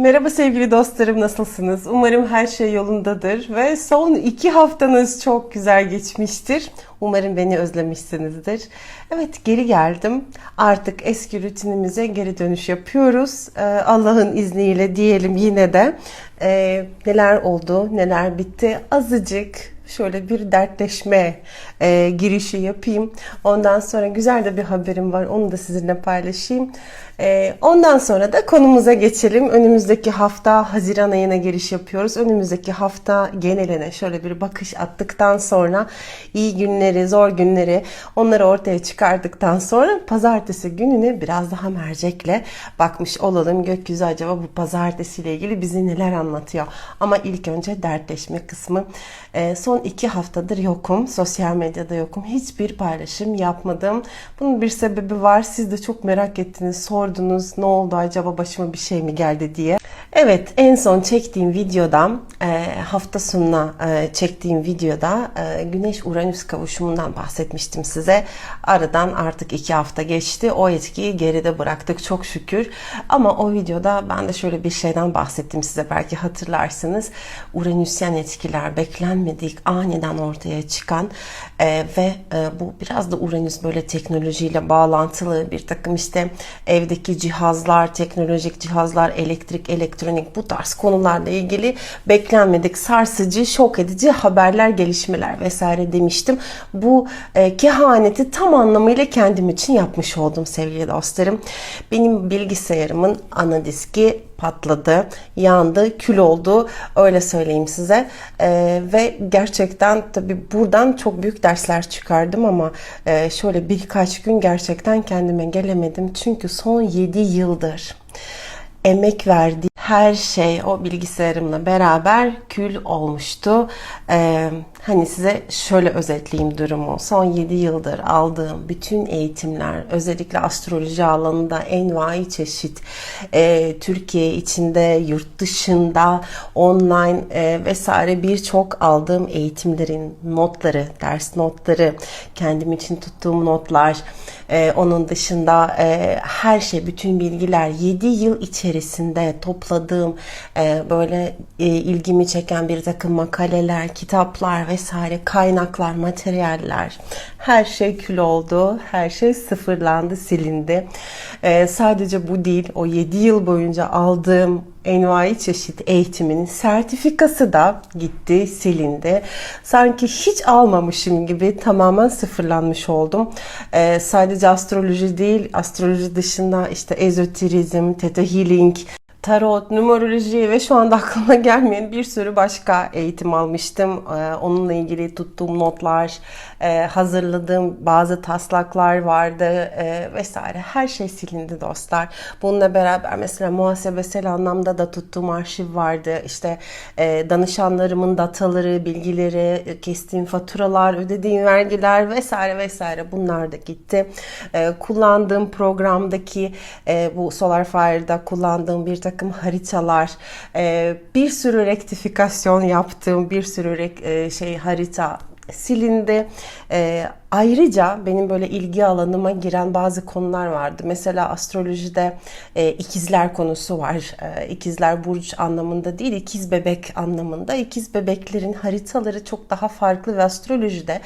Merhaba sevgili dostlarım nasılsınız? Umarım her şey yolundadır ve son iki haftanız çok güzel geçmiştir. Umarım beni özlemişsinizdir. Evet geri geldim. Artık eski rutinimize geri dönüş yapıyoruz. Ee, Allah'ın izniyle diyelim yine de. Ee, neler oldu, neler bitti azıcık şöyle bir dertleşme e, girişi yapayım. Ondan sonra güzel de bir haberim var. Onu da sizinle paylaşayım. E, ondan sonra da konumuza geçelim. Önümüzdeki hafta Haziran ayına giriş yapıyoruz. Önümüzdeki hafta geneline şöyle bir bakış attıktan sonra iyi günleri, zor günleri onları ortaya çıkardıktan sonra pazartesi gününe biraz daha mercekle bakmış olalım. Gökyüzü acaba bu pazartesiyle ilgili bizi neler anlatıyor? Ama ilk önce dertleşme kısmı. E, son iki haftadır yokum. Sosyal medyada yokum. Hiçbir paylaşım yapmadım. Bunun bir sebebi var. Siz de çok merak ettiniz, sordunuz. Ne oldu acaba başıma bir şey mi geldi diye. Evet en son çektiğim videoda e, hafta sonuna e, çektiğim videoda e, Güneş Uranüs kavuşumundan bahsetmiştim size. Aradan artık iki hafta geçti. O etkiyi geride bıraktık çok şükür. Ama o videoda ben de şöyle bir şeyden bahsettim size belki hatırlarsınız. Uranüsyen etkiler beklenmedik aniden ortaya çıkan ve bu biraz da Uranüs böyle teknolojiyle bağlantılı bir takım işte evdeki cihazlar, teknolojik cihazlar, elektrik, elektronik bu tarz konularla ilgili beklenmedik sarsıcı, şok edici haberler, gelişmeler vesaire demiştim. Bu e, kehaneti tam anlamıyla kendim için yapmış oldum sevgili dostlarım. Benim bilgisayarımın ana diski patladı, yandı, kül oldu. Öyle söyleyeyim size. Ee, ve gerçekten tabii buradan çok büyük dersler çıkardım ama e, şöyle birkaç gün gerçekten kendime gelemedim. Çünkü son 7 yıldır emek verdiğim her şey o bilgisayarımla beraber kül olmuştu. Ee, hani size şöyle özetleyeyim durumu. Son 7 yıldır aldığım bütün eğitimler özellikle astroloji alanında envai çeşit e, Türkiye içinde, yurt dışında, online e, vesaire birçok aldığım eğitimlerin notları, ders notları, kendim için tuttuğum notlar, e, onun dışında e, her şey, bütün bilgiler 7 yıl içerisinde topladığım e, böyle e, ilgimi çeken bir takım makaleler, kitaplar vesaire, kaynaklar, materyaller, her şey kül oldu, her şey sıfırlandı, silindi. E, sadece bu değil, o 7 yıl boyunca aldığım envai çeşit eğitimin sertifikası da gitti, silindi. Sanki hiç almamışım gibi tamamen sıfırlanmış oldum. Ee, sadece astroloji değil, astroloji dışında işte ezoterizm, theta healing, tarot, numeroloji ve şu anda aklıma gelmeyen bir sürü başka eğitim almıştım. Ee, onunla ilgili tuttuğum notlar, e, hazırladığım bazı taslaklar vardı e, vesaire. Her şey silindi dostlar. Bununla beraber mesela muhasebesel anlamda da tuttuğum arşiv vardı. İşte e, danışanlarımın dataları, bilgileri, kestiğim faturalar, ödediğim vergiler vesaire vesaire bunlar da gitti. Kullandığım programdaki bu SolarFire'da kullandığım bir takım haritalar, bir sürü rektifikasyon yaptığım bir sürü şey harita silindi. E, ayrıca benim böyle ilgi alanıma giren bazı konular vardı. Mesela astrolojide e, ikizler konusu var. E, ikizler burç anlamında değil, ikiz bebek anlamında. İkiz bebeklerin haritaları çok daha farklı ve astrolojide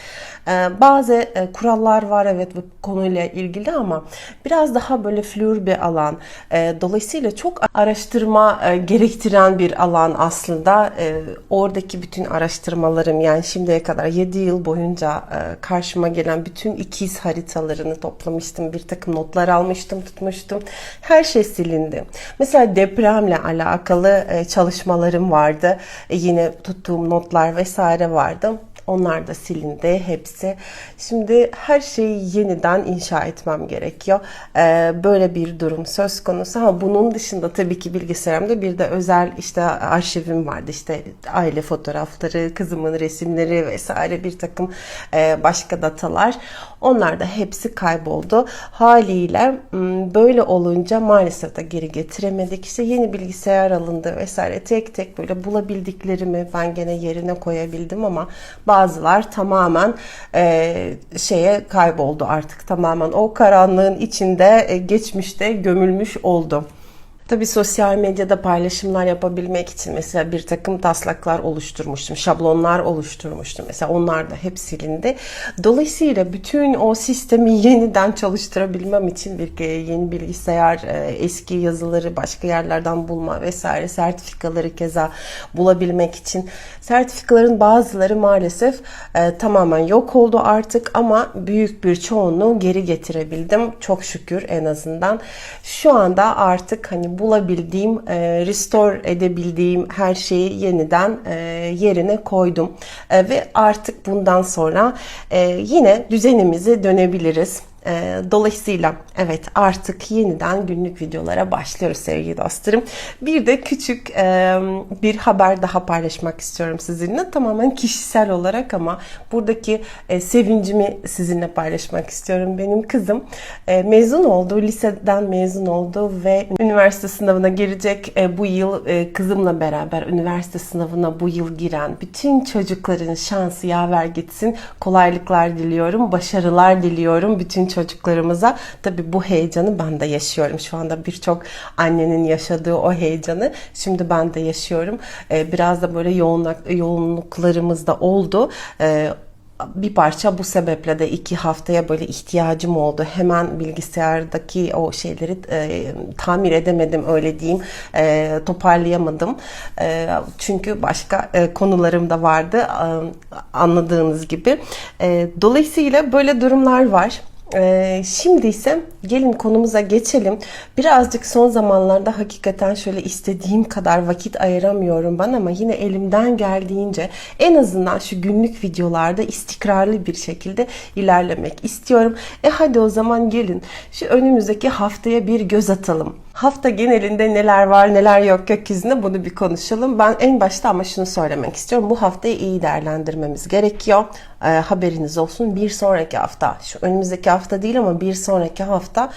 e, bazı e, kurallar var evet bu konuyla ilgili ama biraz daha böyle flür bir alan. E, dolayısıyla çok araştırma e, gerektiren bir alan aslında. E, oradaki bütün araştırmalarım yani şimdiye kadar 7 yıl boyunca e, karşıma gelen bütün ikiz haritalarını toplamıştım. Bir takım notlar almıştım, tutmuştum. Her şey silindi. Mesela depremle alakalı e, çalışmalarım vardı. E, yine tuttuğum notlar vesaire vardı. Onlar da silindi hepsi. Şimdi her şeyi yeniden inşa etmem gerekiyor. Ee, böyle bir durum söz konusu. Ama bunun dışında tabii ki bilgisayarımda bir de özel işte arşivim vardı. İşte aile fotoğrafları, kızımın resimleri vesaire bir takım e, başka datalar. Onlar da hepsi kayboldu. Haliyle böyle olunca maalesef de geri getiremedik. İşte yeni bilgisayar alındı vesaire. Tek tek böyle bulabildiklerimi ben gene yerine koyabildim ama bazılar tamamen e, şeye kayboldu artık. Tamamen o karanlığın içinde e, geçmişte gömülmüş oldu. Tabii sosyal medyada paylaşımlar yapabilmek için mesela bir takım taslaklar oluşturmuştum, şablonlar oluşturmuştum. Mesela onlar da hep silindi. Dolayısıyla bütün o sistemi yeniden çalıştırabilmem için bir yeni bilgisayar, e, eski yazıları başka yerlerden bulma vesaire sertifikaları keza bulabilmek için sertifikaların bazıları maalesef e, tamamen yok oldu artık ama büyük bir çoğunluğu geri getirebildim. Çok şükür en azından. Şu anda artık hani bulabildiğim, e, restore edebildiğim her şeyi yeniden e, yerine koydum. E, ve artık bundan sonra e, yine düzenimize dönebiliriz. E, Dolayısıyla evet artık yeniden günlük videolara başlıyoruz sevgili dostlarım. Bir de küçük e, bir haber daha paylaşmak istiyorum sizinle. Tamamen kişisel olarak ama buradaki e, sevincimi sizinle paylaşmak istiyorum. Benim kızım e, mezun oldu, liseden mezun oldu ve üniversite sınavına girecek e, bu yıl e, kızımla beraber üniversite sınavına bu yıl giren bütün çocukların şansı yaver gitsin. Kolaylıklar diliyorum, başarılar diliyorum bütün çocuklarımıza. Tabii bu heyecanı ben de yaşıyorum. Şu anda birçok annenin yaşadığı o heyecanı şimdi ben de yaşıyorum. Ee, Biraz da böyle yoğunluk, yoğunluklarımız da oldu. Ee, bir parça bu sebeple de iki haftaya böyle ihtiyacım oldu. Hemen bilgisayardaki o şeyleri e, tamir edemedim öyle diyeyim. E, toparlayamadım. E, çünkü başka e, konularım da vardı e, anladığınız gibi. E, dolayısıyla böyle durumlar var. Ee, şimdi ise gelin konumuza geçelim. Birazcık son zamanlarda hakikaten şöyle istediğim kadar vakit ayıramıyorum ben ama yine elimden geldiğince en azından şu günlük videolarda istikrarlı bir şekilde ilerlemek istiyorum. E hadi o zaman gelin şu önümüzdeki haftaya bir göz atalım. Hafta genelinde neler var neler yok gökyüzünde bunu bir konuşalım. Ben en başta ama şunu söylemek istiyorum. Bu haftayı iyi değerlendirmemiz gerekiyor. E, haberiniz olsun. Bir sonraki hafta, şu önümüzdeki hafta değil ama bir sonraki hafta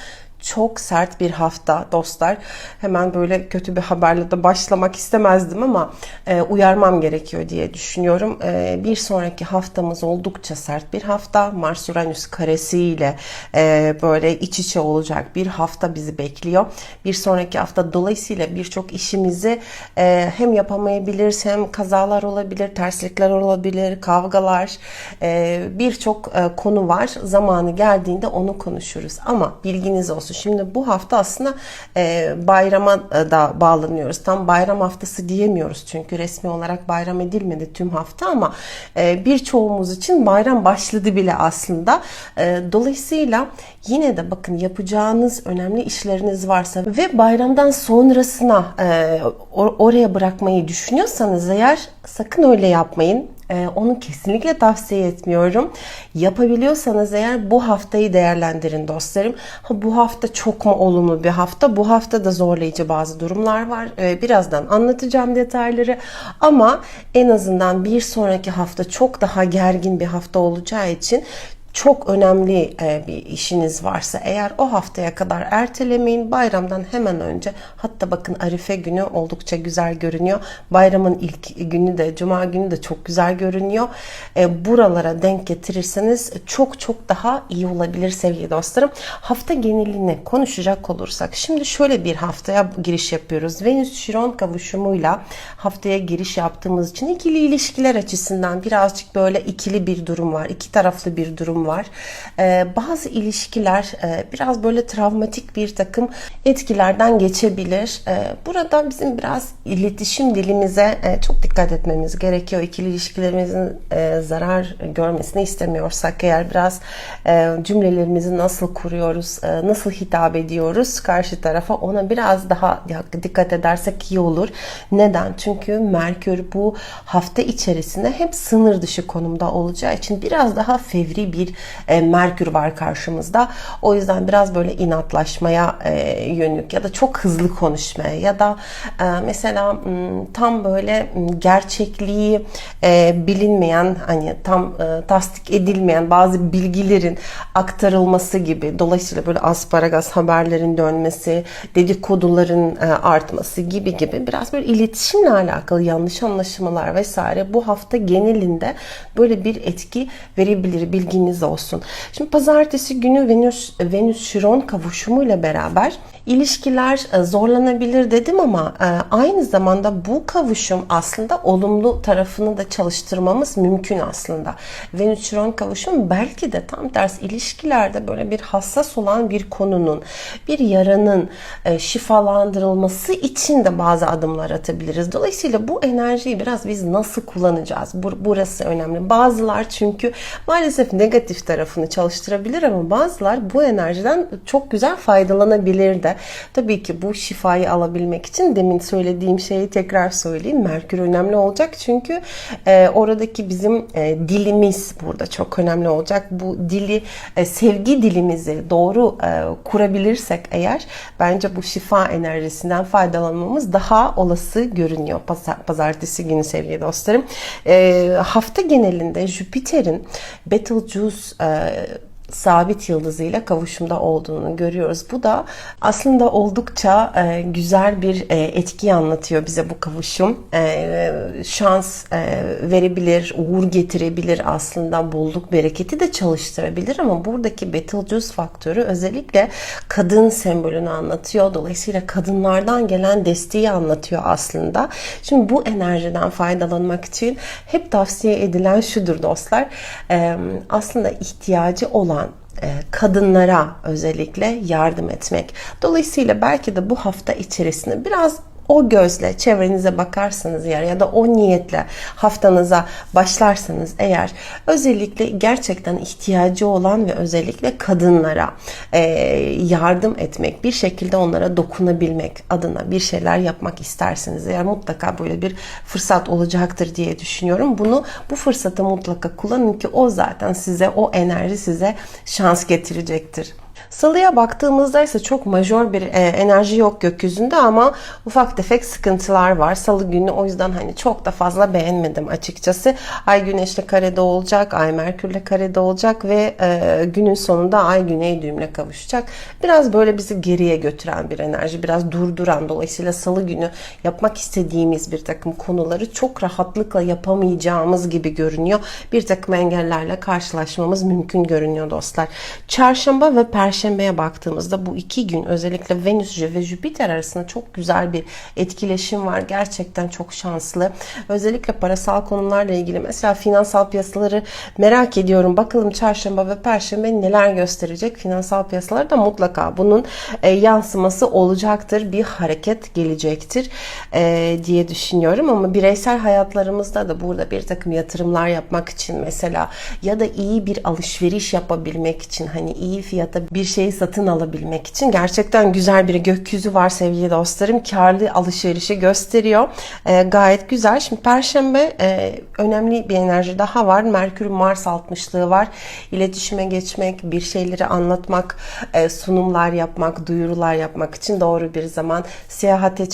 çok sert bir hafta dostlar. Hemen böyle kötü bir haberle de başlamak istemezdim ama e, uyarmam gerekiyor diye düşünüyorum. E, bir sonraki haftamız oldukça sert bir hafta. Mars Uranüs karesiyle e, böyle iç içe olacak bir hafta bizi bekliyor. Bir sonraki hafta dolayısıyla birçok işimizi e, hem yapamayabiliriz hem kazalar olabilir, terslikler olabilir, kavgalar, e, birçok e, konu var. Zamanı geldiğinde onu konuşuruz. Ama bilginiz olsun. Şimdi bu hafta aslında e, bayrama da bağlanıyoruz. Tam bayram haftası diyemiyoruz çünkü resmi olarak bayram edilmedi tüm hafta ama e, birçoğumuz için bayram başladı bile aslında. E, dolayısıyla yine de bakın yapacağınız önemli işleriniz varsa ve bayramdan sonrasına e, oraya bırakmayı düşünüyorsanız eğer sakın öyle yapmayın. Ee, onu kesinlikle tavsiye etmiyorum. Yapabiliyorsanız eğer bu haftayı değerlendirin dostlarım. Ha, bu hafta çok mu olumlu bir hafta? Bu hafta da zorlayıcı bazı durumlar var. Ee, birazdan anlatacağım detayları. Ama en azından bir sonraki hafta çok daha gergin bir hafta olacağı için çok önemli e, bir işiniz varsa eğer o haftaya kadar ertelemeyin. Bayramdan hemen önce hatta bakın Arife günü oldukça güzel görünüyor. Bayramın ilk günü de Cuma günü de çok güzel görünüyor. E, buralara denk getirirseniz çok çok daha iyi olabilir sevgili dostlarım. Hafta genelini konuşacak olursak şimdi şöyle bir haftaya giriş yapıyoruz. Venüs Şiron kavuşumuyla haftaya giriş yaptığımız için ikili ilişkiler açısından birazcık böyle ikili bir durum var. iki taraflı bir durum var. Ee, bazı ilişkiler e, biraz böyle travmatik bir takım etkilerden geçebilir. Ee, burada bizim biraz iletişim dilimize e, çok dikkat etmemiz gerekiyor. İkili ilişkilerimizin e, zarar görmesini istemiyorsak eğer biraz e, cümlelerimizi nasıl kuruyoruz, e, nasıl hitap ediyoruz karşı tarafa ona biraz daha dikkat edersek iyi olur. Neden? Çünkü Merkür bu hafta içerisinde hep sınır dışı konumda olacağı için biraz daha fevri bir e, Merkür var karşımızda. O yüzden biraz böyle inatlaşmaya e, yönelik ya da çok hızlı konuşmaya ya da e, mesela tam böyle gerçekliği e, bilinmeyen hani tam e, tasdik edilmeyen bazı bilgilerin aktarılması gibi dolayısıyla böyle asparagas haberlerin dönmesi, dedikoduların e, artması gibi gibi biraz böyle iletişimle alakalı yanlış anlaşılmalar vesaire bu hafta genelinde böyle bir etki verebilir bilginiz haberiniz olsun. Şimdi pazartesi günü Venüs Venüs Şiron kavuşumuyla beraber ilişkiler e, zorlanabilir dedim ama e, aynı zamanda bu kavuşum aslında olumlu tarafını da çalıştırmamız mümkün aslında. Venüs Şiron kavuşum belki de tam ters ilişkilerde böyle bir hassas olan bir konunun, bir yaranın e, şifalandırılması için de bazı adımlar atabiliriz. Dolayısıyla bu enerjiyi biraz biz nasıl kullanacağız? Burası önemli. Bazılar çünkü maalesef negatif tarafını çalıştırabilir ama bazılar bu enerjiden çok güzel faydalanabilir de. Tabii ki bu şifayı alabilmek için demin söylediğim şeyi tekrar söyleyeyim. Merkür önemli olacak çünkü e, oradaki bizim e, dilimiz burada çok önemli olacak. Bu dili e, sevgi dilimizi doğru e, kurabilirsek eğer bence bu şifa enerjisinden faydalanmamız daha olası görünüyor pazartesi günü sevgili dostlarım. E, hafta genelinde Jüpiter'in Betelgeuse e, sabit yıldızıyla kavuşumda olduğunu görüyoruz. Bu da aslında oldukça e, güzel bir e, etki anlatıyor bize bu kavuşum. E, şans verebilir, uğur getirebilir aslında bolluk bereketi de çalıştırabilir ama buradaki Betelgeuse faktörü özellikle kadın sembolünü anlatıyor. Dolayısıyla kadınlardan gelen desteği anlatıyor aslında. Şimdi bu enerjiden faydalanmak için hep tavsiye edilen şudur dostlar. Aslında ihtiyacı olan kadınlara özellikle yardım etmek. Dolayısıyla belki de bu hafta içerisinde biraz o gözle çevrenize bakarsanız eğer ya da o niyetle haftanıza başlarsanız eğer özellikle gerçekten ihtiyacı olan ve özellikle kadınlara e, yardım etmek, bir şekilde onlara dokunabilmek adına bir şeyler yapmak isterseniz eğer mutlaka böyle bir fırsat olacaktır diye düşünüyorum. Bunu bu fırsatı mutlaka kullanın ki o zaten size o enerji size şans getirecektir. Salıya baktığımızda ise çok majör bir e, enerji yok gökyüzünde ama ufak tefek sıkıntılar var. Salı günü o yüzden hani çok da fazla beğenmedim açıkçası. Ay güneşle karede olacak, ay merkürle karede olacak ve e, günün sonunda ay güney düğümle kavuşacak. Biraz böyle bizi geriye götüren bir enerji, biraz durduran. Dolayısıyla salı günü yapmak istediğimiz bir takım konuları çok rahatlıkla yapamayacağımız gibi görünüyor. Bir takım engellerle karşılaşmamız mümkün görünüyor dostlar. Çarşamba ve perşembe Perşembeye baktığımızda bu iki gün özellikle Venüs ve Jüpiter arasında çok güzel bir etkileşim var. Gerçekten çok şanslı. Özellikle parasal konularla ilgili mesela finansal piyasaları merak ediyorum. Bakalım çarşamba ve perşembe neler gösterecek? Finansal piyasalar da mutlaka bunun e, yansıması olacaktır. Bir hareket gelecektir e, diye düşünüyorum. Ama bireysel hayatlarımızda da burada bir takım yatırımlar yapmak için mesela ya da iyi bir alışveriş yapabilmek için hani iyi fiyata bir şeyi satın alabilmek için gerçekten güzel bir gökyüzü var sevgili dostlarım. Karlı alışverişi gösteriyor. E, gayet güzel. Şimdi Perşembe e, önemli bir enerji daha var. Merkür Mars 60'lığı var. İletişime geçmek, bir şeyleri anlatmak, e, sunumlar yapmak, duyurular yapmak için doğru bir zaman. Seyahate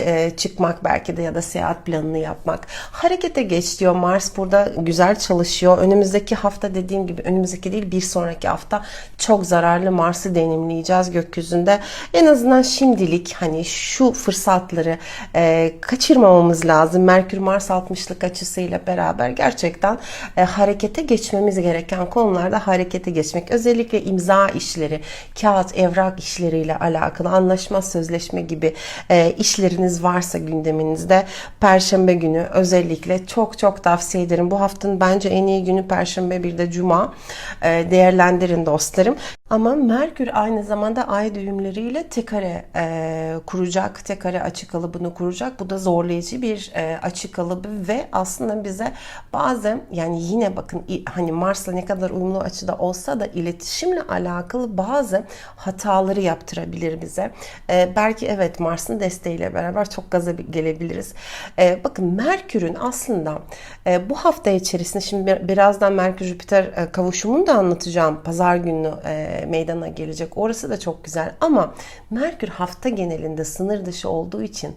e, çıkmak belki de ya da seyahat planını yapmak. Harekete geç diyor Mars burada güzel çalışıyor. Önümüzdeki hafta dediğim gibi önümüzdeki değil bir sonraki hafta çok zararlı Mars'ı deneyimleyeceğiz gökyüzünde. En azından şimdilik hani şu fırsatları e, kaçırmamamız lazım. Merkür Mars 60'lık açısıyla beraber gerçekten e, harekete geçmemiz gereken konularda harekete geçmek. Özellikle imza işleri, kağıt, evrak işleriyle alakalı anlaşma, sözleşme gibi e, işleriniz varsa gündeminizde Perşembe günü özellikle çok çok tavsiye ederim. Bu haftanın bence en iyi günü Perşembe bir de Cuma. E, değerlendirin dostlarım. Ama Merkür aynı zamanda ay düğümleriyle tekare e, kuracak, tekare açık kalıbını kuracak. Bu da zorlayıcı bir e, açık kalıbı ve aslında bize bazen yani yine bakın hani Mars'la ne kadar uyumlu açıda olsa da iletişimle alakalı bazı hataları yaptırabilir bize. E, belki evet Mars'ın desteğiyle beraber çok gaza gelebiliriz. E, bakın Merkür'ün aslında e, bu hafta içerisinde şimdi birazdan Merkür Jüpiter e, kavuşumunu da anlatacağım. Pazar günü e, meydana gelecek. Orası da çok güzel ama Merkür hafta genelinde sınır dışı olduğu için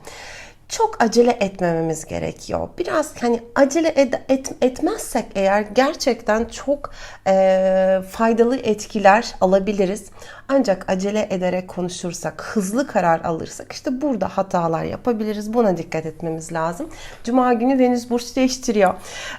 çok acele etmememiz gerekiyor. Biraz hani acele ed- et- etmezsek eğer gerçekten çok e, faydalı etkiler alabiliriz. Ancak acele ederek konuşursak, hızlı karar alırsak işte burada hatalar yapabiliriz. Buna dikkat etmemiz lazım. Cuma günü Venüs burç değiştiriyor.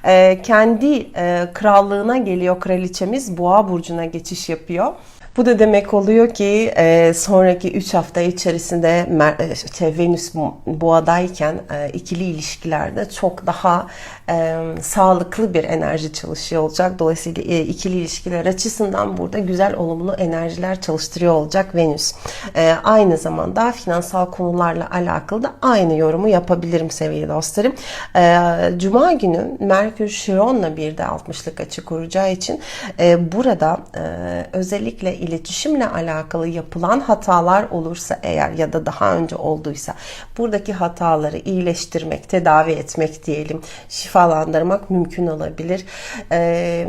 E, kendi e, krallığına geliyor kraliçemiz. Boğa burcuna geçiş yapıyor. Bu da demek oluyor ki e, sonraki 3 hafta içerisinde e, şey, Venüs boğadayken e, ikili ilişkilerde çok daha e, sağlıklı bir enerji çalışıyor olacak. Dolayısıyla e, ikili ilişkiler açısından burada güzel olumlu enerjiler çalıştırıyor olacak Venüs. E, aynı zamanda finansal konularla alakalı da aynı yorumu yapabilirim sevgili dostlarım. E, Cuma günü Merkür Şiron'la bir de 60'lık açı kuracağı için e, burada e, özellikle iletişimle alakalı yapılan hatalar olursa eğer ya da daha önce olduysa buradaki hataları iyileştirmek, tedavi etmek diyelim, şifalandırmak mümkün olabilir. Ee,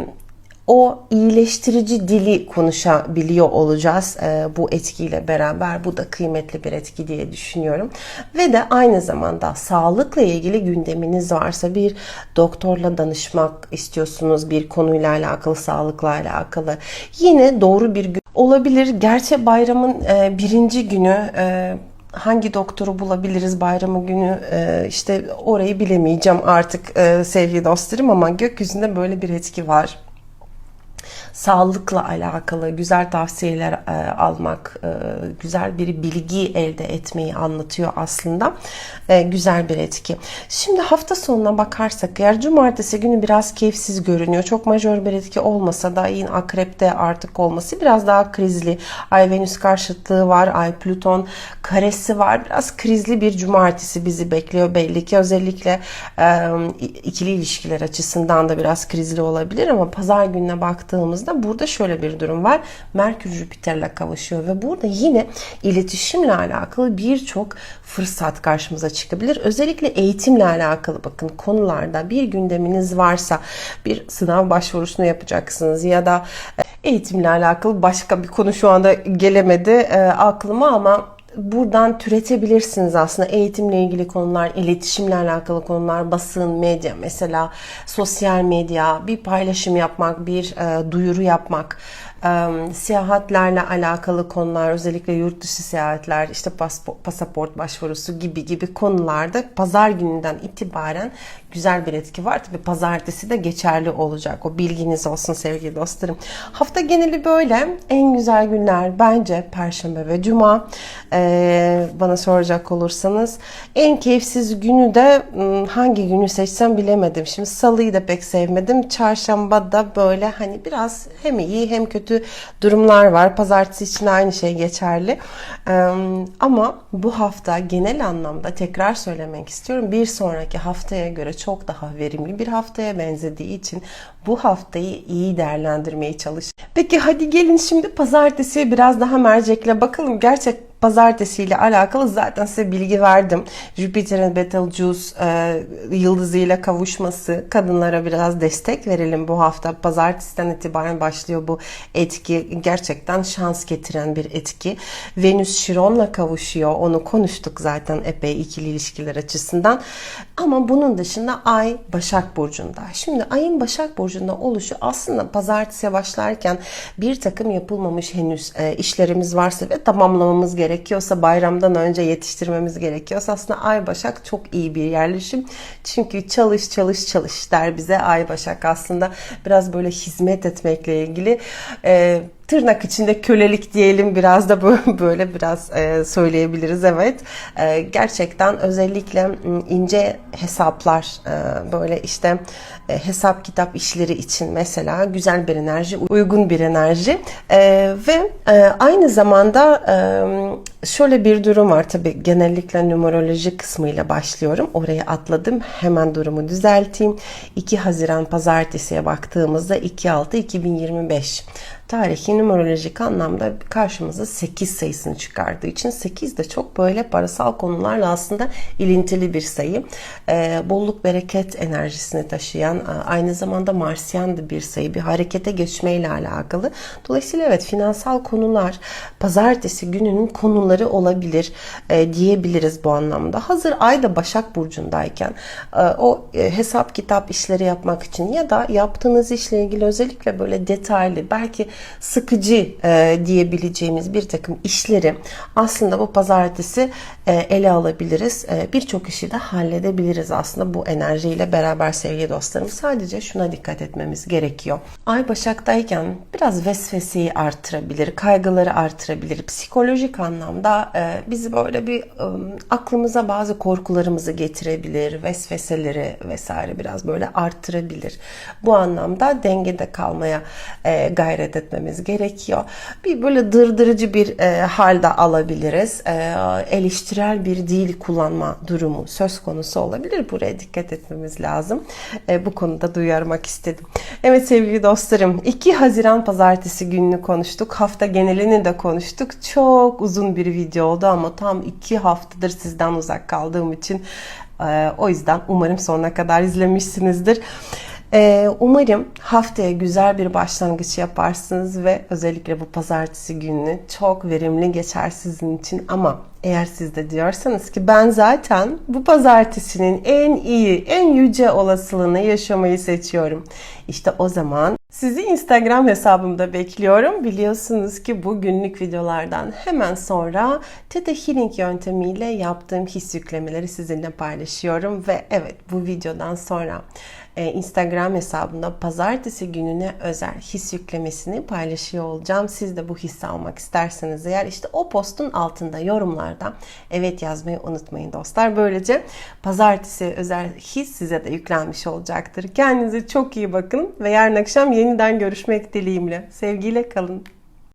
o iyileştirici dili konuşabiliyor olacağız e, bu etkiyle beraber. Bu da kıymetli bir etki diye düşünüyorum. Ve de aynı zamanda sağlıkla ilgili gündeminiz varsa bir doktorla danışmak istiyorsunuz bir konuyla alakalı, sağlıkla alakalı. Yine doğru bir olabilir. Gerçi bayramın e, birinci günü e, hangi doktoru bulabiliriz bayramı günü e, işte orayı bilemeyeceğim artık e, sevgili dostlarım ama gökyüzünde böyle bir etki var sağlıkla alakalı güzel tavsiyeler e, almak, e, güzel bir bilgi elde etmeyi anlatıyor aslında. E, güzel bir etki. Şimdi hafta sonuna bakarsak eğer cumartesi günü biraz keyifsiz görünüyor. Çok majör bir etki olmasa da yine akrepte artık olması biraz daha krizli. Ay Venüs karşıtlığı var. Ay Plüton karesi var. Biraz krizli bir cumartesi bizi bekliyor belli ki. Özellikle ikili ilişkiler açısından da biraz krizli olabilir ama pazar gününe baktığımızda burada şöyle bir durum var. Merkür Jüpiter'le kavuşuyor ve burada yine iletişimle alakalı birçok fırsat karşımıza çıkabilir. Özellikle eğitimle alakalı bakın konularda bir gündeminiz varsa bir sınav başvurusunu yapacaksınız ya da eğitimle alakalı başka bir konu şu anda gelemedi e, aklıma ama buradan türetebilirsiniz aslında. Eğitimle ilgili konular, iletişimle alakalı konular, basın, medya mesela sosyal medya, bir paylaşım yapmak, bir e, duyuru yapmak, e, seyahatlerle alakalı konular, özellikle yurt dışı seyahatler, işte pasaport, başvurusu gibi gibi konularda pazar gününden itibaren güzel bir etki var. Tabi pazartesi de geçerli olacak. O bilginiz olsun sevgili dostlarım. Hafta geneli böyle. En güzel günler bence Perşembe ve Cuma. Ee, bana soracak olursanız. En keyifsiz günü de hangi günü seçsem bilemedim. Şimdi salıyı da pek sevmedim. Çarşamba da böyle hani biraz hem iyi hem kötü durumlar var. Pazartesi için aynı şey geçerli. Ama bu hafta genel anlamda tekrar söylemek istiyorum. Bir sonraki haftaya göre çok daha verimli bir haftaya benzediği için bu haftayı iyi değerlendirmeye çalış. Peki hadi gelin şimdi pazartesiye biraz daha mercekle bakalım. Gerçek pazartesi ile alakalı zaten size bilgi verdim. Jüpiter'in Betelgeuse e, yıldızıyla kavuşması kadınlara biraz destek verelim bu hafta. Pazartesiden itibaren başlıyor bu etki. Gerçekten şans getiren bir etki. Venüs Şiron'la kavuşuyor. Onu konuştuk zaten epey ikili ilişkiler açısından. Ama bunun dışında Ay Başak Burcu'nda. Şimdi Ay'ın Başak Burcu'nda oluşu aslında pazartesiye başlarken bir takım yapılmamış henüz e, işlerimiz varsa ve tamamlamamız gerekiyorsa bayramdan önce yetiştirmemiz gerekiyorsa aslında Ay Başak çok iyi bir yerleşim. Çünkü çalış çalış çalış der bize Ay Başak aslında biraz böyle hizmet etmekle ilgili e, tırnak içinde kölelik diyelim biraz da böyle biraz e, söyleyebiliriz evet. E, gerçekten özellikle ince hesaplar e, böyle işte hesap kitap işleri için mesela güzel bir enerji uygun bir enerji. Ve aynı zamanda şöyle bir durum var tabi genellikle numeroloji kısmıyla başlıyorum. Orayı atladım hemen durumu düzelteyim. 2 Haziran pazartesiye baktığımızda 2.6 2025 tarihi numerolojik anlamda karşımıza 8 sayısını çıkardığı için 8 de çok böyle parasal konularla aslında ilintili bir sayı. Ee, bolluk bereket enerjisini taşıyan aynı zamanda Marsyan da bir sayı. Bir harekete geçmeyle alakalı. Dolayısıyla evet finansal konular pazartesi gününün konuları olabilir e, diyebiliriz bu anlamda. Hazır ay da Başak Burcu'ndayken e, o e, hesap kitap işleri yapmak için ya da yaptığınız işle ilgili özellikle böyle detaylı belki sıkıcı e, diyebileceğimiz bir takım işleri aslında bu pazartesi e, ele alabiliriz. E, Birçok işi de halledebiliriz aslında bu enerjiyle beraber sevgili dostlarım. Sadece şuna dikkat etmemiz gerekiyor. Ay Başak'tayken biraz vesveseyi artırabilir, kaygıları artırabilir. Psikolojik anlamda e, bizi böyle bir e, aklımıza bazı korkularımızı getirebilir, vesveseleri vesaire biraz böyle arttırabilir. Bu anlamda dengede kalmaya e, gayret etmemiz gerekiyor. Bir böyle dırdırıcı bir e, halde alabiliriz. E, eleştirel bir dil kullanma durumu söz konusu olabilir. Buraya dikkat etmemiz lazım. E, bu konuda duyarmak istedim. Evet sevgili dostlarım 2 Haziran pazartesi gününü konuştuk. Hafta genelini de konuştuk. Çok uzun bir video oldu ama tam 2 haftadır sizden uzak kaldığım için e, o yüzden umarım sonuna kadar izlemişsinizdir. Ee, umarım haftaya güzel bir başlangıç yaparsınız ve özellikle bu pazartesi gününü çok verimli geçer sizin için ama eğer siz de diyorsanız ki ben zaten bu pazartesinin en iyi, en yüce olasılığını yaşamayı seçiyorum. İşte o zaman sizi Instagram hesabımda bekliyorum. Biliyorsunuz ki bu günlük videolardan hemen sonra Theta Healing yöntemiyle yaptığım his yüklemeleri sizinle paylaşıyorum ve evet bu videodan sonra Instagram hesabımda pazartesi gününe özel his yüklemesini paylaşıyor olacağım. Siz de bu hissi almak isterseniz eğer işte o postun altında yorumlarda evet yazmayı unutmayın dostlar. Böylece pazartesi özel his size de yüklenmiş olacaktır. Kendinize çok iyi bakın ve yarın akşam yeniden görüşmek dileğimle. Sevgiyle kalın.